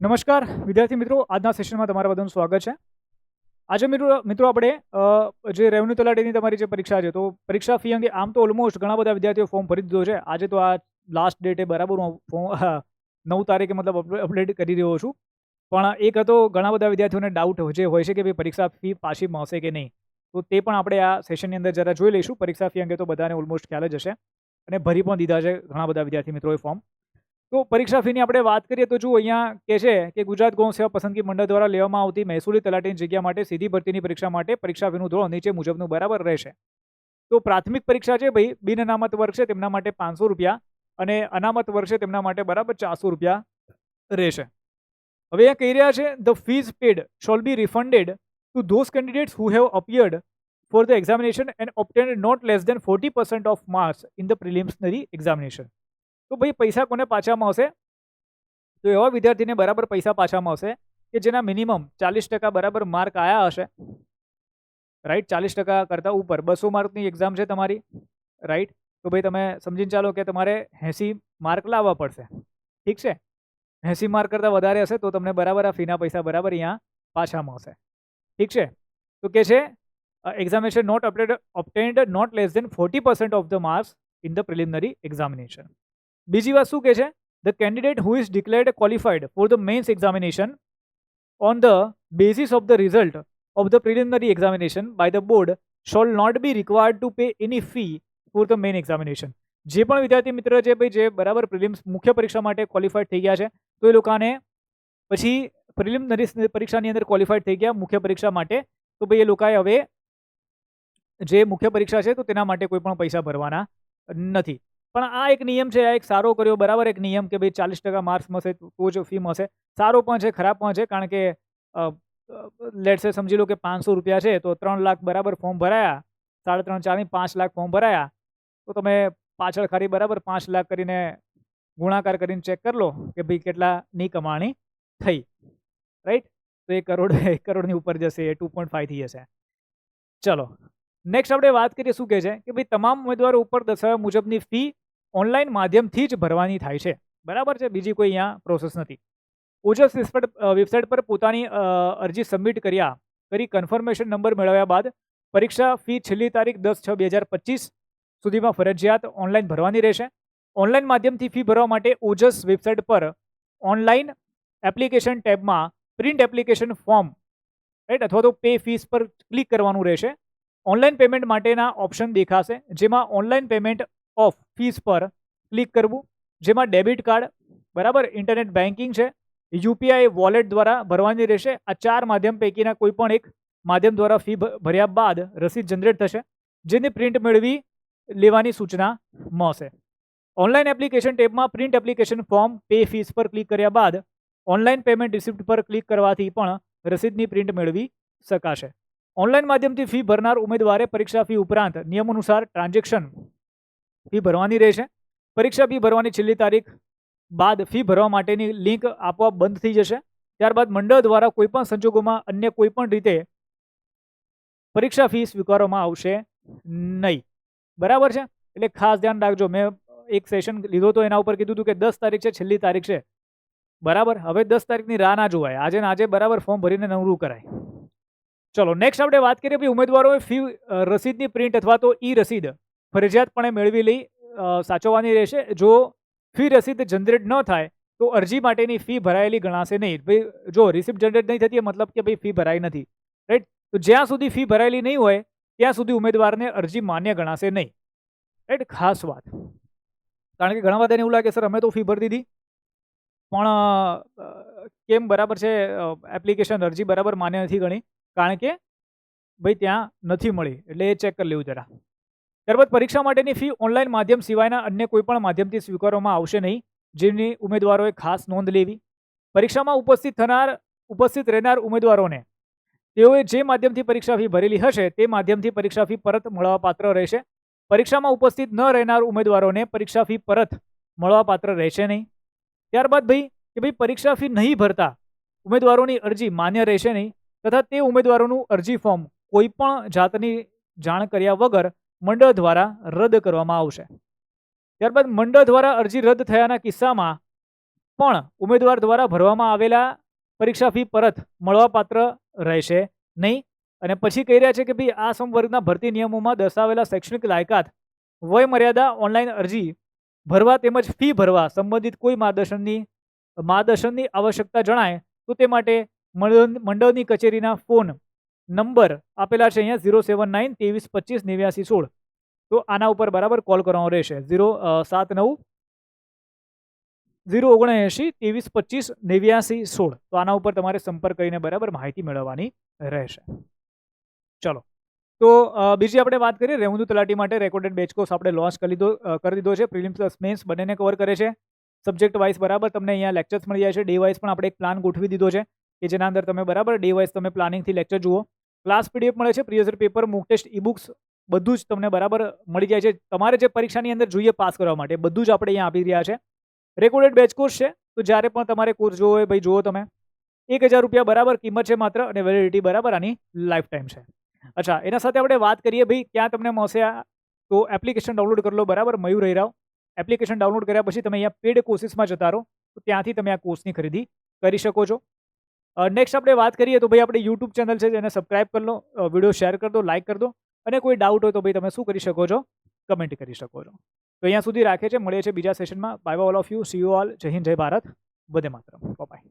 નમસ્કાર, વિદ્યાર્થી મિત્રો. આજના સેશનમાં તમારા બધાનું સ્વાગત છે. આજે મિત્રો મિત્રો આપણે જે રેવન્યુ તલાટીની તમારી જે પરીક્ષા છે, તો પરીક્ષા ફી અંગે આમ તો ઓલમોસ્ટ ઘણા બધા વિદ્યાર્થીઓ ફોર્મ ભરી દીધો છે. આજે તો આ લાસ્ટ ડેટે બરાબર હું ફોર્મ નવ તારીખે મતલબ અપડેટ કરી રહ્યો છું. પણ એક હતો, ઘણા બધા વિદ્યાર્થીઓને ડાઉટ જે હોય છે કે ભાઈ પરીક્ષા ફી પાછી મળશે કે નહીં. તો તે પણ આપણે આ સેશનની અંદર જરા જોઈ લઈશું. પરીક્ષા ફી અંગે તો બધાને ઓલમોસ્ટ ખ્યાલ જ હશે. અને ભરી પણ દીધા છે ઘણા બધા વિદ્યાર્થી મિત્રોએ ફોર્મ તો પરીક્ષા ફીની આપણે વાત કરીએ તો જો અહીંયા કે છે કે ગુજરાત ગૌણ સેવા પસંદગી મંડળ દ્વારા લેવામાં આવતી મહેસૂલી તલાટીની જગ્યા માટે સીધી ભરતીની પરીક્ષા માટે પરીક્ષા ફીનું ધોરણ નીચે મુજબનું બરાબર રહેશે. તો પ્રાથમિક પરીક્ષા છે ભાઈ, બિન અનામત વર્ગ છે તેમના માટે પાંચસો રૂપિયા અને અનામત વર્ગ છે તેમના માટે બરાબર ચારસો રૂપિયા રહેશે. હવે અહીંયા કહી રહ્યા છે the fees paid shall be refunded to those candidates who have appeared for the examination and obtained not less than forty percent of marks in the preliminary examination તો ભાઈ પૈસા કોને પાછામાં આવશે? તો એવા વિદ્યાર્થીને બરાબર પૈસા પાછામાં આવશે કે જેના મિનિમમ ચાલીસ ટકા બરાબર માર્ક આવ્યા હશે. રાઈટ ચાલીસ ટકા કરતાં ઉપર. બસો માર્કની એક્ઝામ છે તમારી. રાઈટ તો ભાઈ તમે સમજીને ચાલો કે તમારે એંસી માર્ક લાવવા પડશે. ઠીક છે? એંસી માર્ક કરતાં વધારે હશે તો તમને બરાબર આ ફીના પૈસા બરાબર અહીંયા પાછામાં આવશે. ઠીક છે? તો કે છે examination not appeared obtained not less forty percent of the marks in the preliminary examination બીજી વાત શું કહે છે? The candidate who is declared qualified for the mains examination on the basis of the result of the preliminary examination by the board shall not be required to pay any fee for the main examination જે પણ વિદ્યાર્થી મિત્ર છે ભાઈ, જે બરાબર prelims મુખ્ય પરીક્ષા માટે ક્વોલિફાઈડ થઈ ગયા છે, તો એ લોકોને પછી પ્રિલિમિનરી પરીક્ષાની અંદર ક્વોલિફાઈડ થઈ ગયા મુખ્ય પરીક્ષા માટે, તો ભાઈ એ લોકોએ હવે જે મુખ્ય પરીક્ષા છે તો તેના માટે કોઈ પણ પૈસા ભરવાના નથી. પણ આ એક નિયમ છે, આ એક સારો કર્યો, બરાબર એક નિયમ કે ભાઈ ચાલીસ ટકા માર્ક્સ મળશે, તો જ ફી મળશે. સારો પણ છે, ખરાબ પણ છે, કારણ કે લેટ્સે સમજી લો કે પાંચસો રૂપિયા છે, તો ત્રણ લાખ બરાબર ફોર્મ ભરાયા, સાડા ત્રણ ચારની પાંચ લાખ ફોર્મ ભરાયા, તો તમે પાછળ ખરી બરાબર પાંચ લાખ કરીને ગુણાકાર કરીને ચેક કરી લો કે ભાઈ કેટલાની કમાણી થઈ. રાઈટ તો એક કરોડ એક કરોડની ઉપર જશે, એ ટુ પોઈન્ટ ફાઈવ જશે. ચલો નેક્સ્ટ આપણે વાત કરીએ શું કહે છે, કે ભાઈ તમામ ઉમેદવારો ઉપર દર્શાવ્યા મુજબની ફી ઓનલાઈન માધ્યમથી જ ભરવાની થાય છે. બરાબર છે? બીજી કોઈ અહીંયા પ્રોસેસ નથી. ઓજસ વેબસાઇટ પર પોતાની અરજી સબમિટ કર્યા, કરી કન્ફર્મેશન નંબર મેળવ્યા બાદ પરીક્ષા ફી છેલ્લી તારીખ દસ છ બે હજાર પચીસ સુધીમાં ફરજિયાત ઓનલાઈન ભરવાની રહેશે. ઓનલાઈન માધ્યમથી ફી ભરવા માટે ઓજસ વેબસાઇટ પર ઓનલાઈન એપ્લિકેશન ટેબમાં પ્રિન્ટ એપ્લિકેશન ફોર્મ રાઈટ અથવા તો પે ફીસ પર ક્લિક કરવાનું રહેશે. ઓનલાઈન પેમેન્ટ માટેના ઓપ્શન દેખાશે, જેમાં ઓનલાઈન પેમેન્ટ ઓફ ફીસ પર ક્લિક કરવું, જેમાં ડેબિટ કાર્ડ, બરાબર, ઇન્ટરનેટ બેન્કિંગ છે, યુપીઆઈ વોલેટ દ્વારા ભરવાની રહેશે. આ ચાર માધ્યમ પૈકીના કોઈ પણ એક માધ્યમ દ્વારા ફી ભર્યા બાદ રસીદ જનરેટ થશે, જેની પ્રિન્ટ મેળવી લેવાની સૂચના મળશે. Online application ટેબમાં print application form, pay fees પર ક્લિક કર્યા બાદ ઓનલાઈન પેમેન્ટ રિસિપ્ટ પર ક્લિક કરવાથી પણ રસીદની પ્રિન્ટ મેળવી શકાશે. ઓનલાઈન માધ્યમથી ફી ભરનાર ઉમેદવારે પરીક્ષા ફી ઉપરાંત નિયમ અનુસાર ટ્રાન્ઝેક્શન ફી ભરવાની રહેશે. પરીક્ષા ફી ભરવાની છેલ્લી તારીખ બાદ ફી ભરવા માટેની લિંક આપોઆપ બંધ થઈ જશે. ત્યારબાદ મંડળ દ્વારા કોઈપણ સંજોગોમાં અન્ય કોઈપણ રીતે પરીક્ષા ફી સ્વીકારવામાં આવશે નહીં. બરાબર છે? એટલે ખાસ ધ્યાન રાખજો. મેં એક સેશન લીધો તો એના ઉપર કીધું હતું કે દસ તારીખ છે, છેલ્લી તારીખ છે. બરાબર? હવે દસ તારીખની રાહ ના જોવાય. આજે આજે બરાબર ફોર્મ ભરીને નવરું કરાય. ચલો નેક્સ્ટ આપણે વાત કરીએ. ભાઈ ઉમેદવારોએ ફી રસીદની પ્રિન્ટ અથવા તો ઈ રસીદ ફરજિયાતપણે મેળવી લઈ સાચવવાની રહેશે. જો ફી રસીદ જનરેટ ન થાય, તો અરજી માટેની ફી ભરાયેલી ગણાશે નહીં. ભાઈ, જો રિસિપ્ટ જનરેટ નહીં થતી મતલબ કે ભાઈ ફી ભરાઈ નથી. રાઈટ તો જ્યાં સુધી ફી ભરાયેલી નહીં હોય, ત્યાં સુધી ઉમેદવારને અરજી માન્ય ગણાશે નહીં. રાઈટ ખાસ વાત. કારણ કે ઘણા બધાને એવું લાગે, સર, અમે તો ફી ભરી દીધી. પણ કેમ બરાબર છે એપ્લિકેશન અરજી બરાબર માન્ય નથી ગણી? કારણ કે ભાઈ ત્યાં નથી મળી. એટલે એ ચેક કરી લેવું જરા. ત્યારબાદ પરીક્ષા માટેની ફી ઓનલાઈન માધ્યમ સિવાયના અન્ય કોઈ પણ માધ્યમથી સ્વીકારવામાં આવશે નહીં, જેની ઉમેદવારોએ ખાસ નોંધ લેવી. પરીક્ષામાં ઉપસ્થિત થનાર, ઉપસ્થિત રહેનાર ઉમેદવારોને, તેઓએ જે માધ્યમથી પરીક્ષા ફી ભરેલી હશે, તે માધ્યમથી પરીક્ષા ફી પરત મળવાપાત્ર રહેશે. પરીક્ષામાં ઉપસ્થિત ન રહેનાર ઉમેદવારોને પરીક્ષા ફી પરત મળવાપાત્ર રહેશે નહીં. ત્યારબાદ ભાઈ, કે ભાઈ પરીક્ષા ફી નહીં ભરતા ઉમેદવારોની અરજી માન્ય રહેશે નહીં, તથા તે ઉમેદવારોનું અરજી ફોર્મ કોઈપણ જાતની જાણ કર્યા વગર મંડળ દ્વારા રદ કરવામાં આવશે. ત્યારબાદ મંડળ દ્વારા અરજી રદ થયાના કિસ્સામાં પણ ઉમેદવાર દ્વારા ભરવામાં આવેલા પરીક્ષા ફી પરત મળવાપાત્ર રહેશે નહીં. અને પછી કહી રહ્યા છે કે ભાઈ આ સંવર્ગના ભરતી નિયમોમાં દર્શાવેલા શૈક્ષણિક લાયકાત વય મર્યાદા ઓનલાઈન અરજી, ભરવા તેમજ ફી ભરવા સંબંધિત કોઈ માર્ગદર્શનની માર્ગદર્શનની આવશ્યકતા જણાય તો તે માટે મંડળ- મંડળની કચેરીના ફોન નંબર આપેલા છે અહીંયા ઝીરો સેવન નાઇન ત્રેવીસ પચીસ નેવ્યાસી સોળ. તો આના ઉપર બરાબર કોલ કરવાનો રહેશે. ઝીરો સાત નવ, ઝીરો ઓગણએંશી ત્રેવીસ પચીસ નેવ્યાસી સોળ. તો આના ઉપર તમારે સંપર્ક કરીને બરાબર માહિતી મેળવવાની રહેશે. ચલો. તો બીજી આપણે વાત કરીએ. રેવન્યુ તલાટી માટે રેકોર્ડેડ બેચ આપણે લોન્ચ કરી દીધો કરી દીધો છે. પ્રિલિમ્સ પ્લસ મેન્સ બંનેને કવર કરે છે. સબ્જેક્ટ વાઇઝ બરાબર તમને અહીંયા લેક્ચર્સ મળી જાય છે. ડે વાઇઝ પણ આપણે એક પ્લાન ગોઠવી દીધો છે કે જેના અંદર તમે બરાબર ડે વાઇઝ તમે પ્લાનિંગથી લેક્ચર જુઓ. ક્લાસ પીડીએફ મળે છે prior paper mock test e books બધું જ તમને બરાબર મળી જાય છે. તમારે જે પરીક્ષાની અંદર જોઈએ પાસ કરવા માટે, બધું જ આપણે અહીંયા આપી રહ્યા છે. રેકોર્ડેડ બેચ કોર્સ છે, તો જ્યારે પણ તમારે કોર્સ જોવો હોય, ભાઈ, જુઓ તમે. એક હજાર રૂપિયા બરાબર કિંમત છે માત્ર અને વેલિડિટી બરાબર આની લાઈફ ટાઈમ છે. અચ્છા, એના સાથે આપણે વાત કરીએ, ભાઈ, ક્યાં તમને મળશે આ? તો એપ્લિકેશન ડાઉનલોડ કરી લો, બરાબર? રહી એપ્લિકેશન ડાઉનલોડ કર્યા પછી તમે અહીંયા પેડ કોર્સીસમાં જતા રહો, તો ત્યાંથી તમે આ કોર્સની ખરીદી કરી શકો છો. નેક્સ્ટ આપણે વાત કરીએ તો ભાઈ આપણે યુટ્યુબ ચેનલ છે, એને સબસ્ક્રાઇબ કરી લો વીડિયો શેર કરી દો લાઇક કરી દો અને કોઈ ડાઉટ હોય તો ભાઈ તમે શું કરી શકો છો કમેન્ટ કરી શકો છો. તો અહીંયા સુધી રાખે છે, મળીએ છીએ બીજા સેશનમાં bye all of you see you all Jai Hind, Jai Bharat. બધે માત્ર બાય